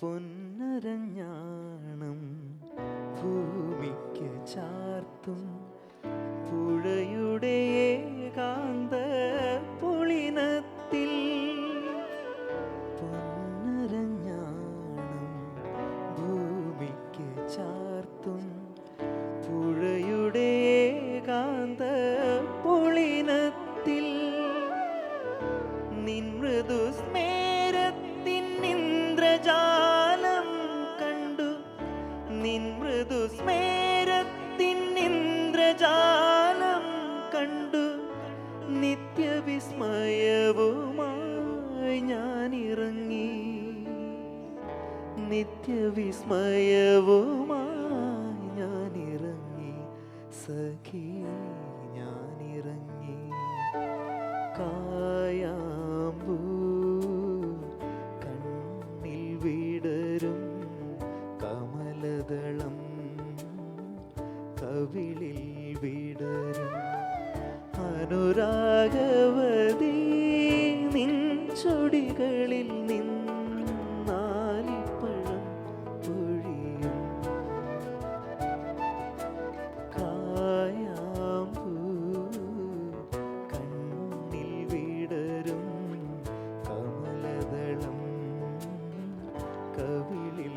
പൊന്നരഞ്ഞാണം ഭൂമിക്ക് ചാർത്തും പുഴയുടെ ഏകാന്ത പൊളിനത്തിൽ. പൊന്നരഞ്ഞാണം ഭൂമിക്ക് ചാർത്തും നിൻ മൃദുസ്മേരത്തിൻ ഇന്ദ്രജാലം കണ്ടു. നിത്യവിസ്മയവുമായി ഞാൻ ഇറങ്ങി നിത്യവിസ്മയവുമായി ഇറങ്ങി സഖി. മഴവിളിൽ വിടരും. അനുരാഗവതി നിൻ ചൊടികളിൽ നിന്നാലിപ്പഴം ഒഴിയും കായാമ്പൂ കണ്ണിൽ വിടരും. കമലദളം കവിളിൽ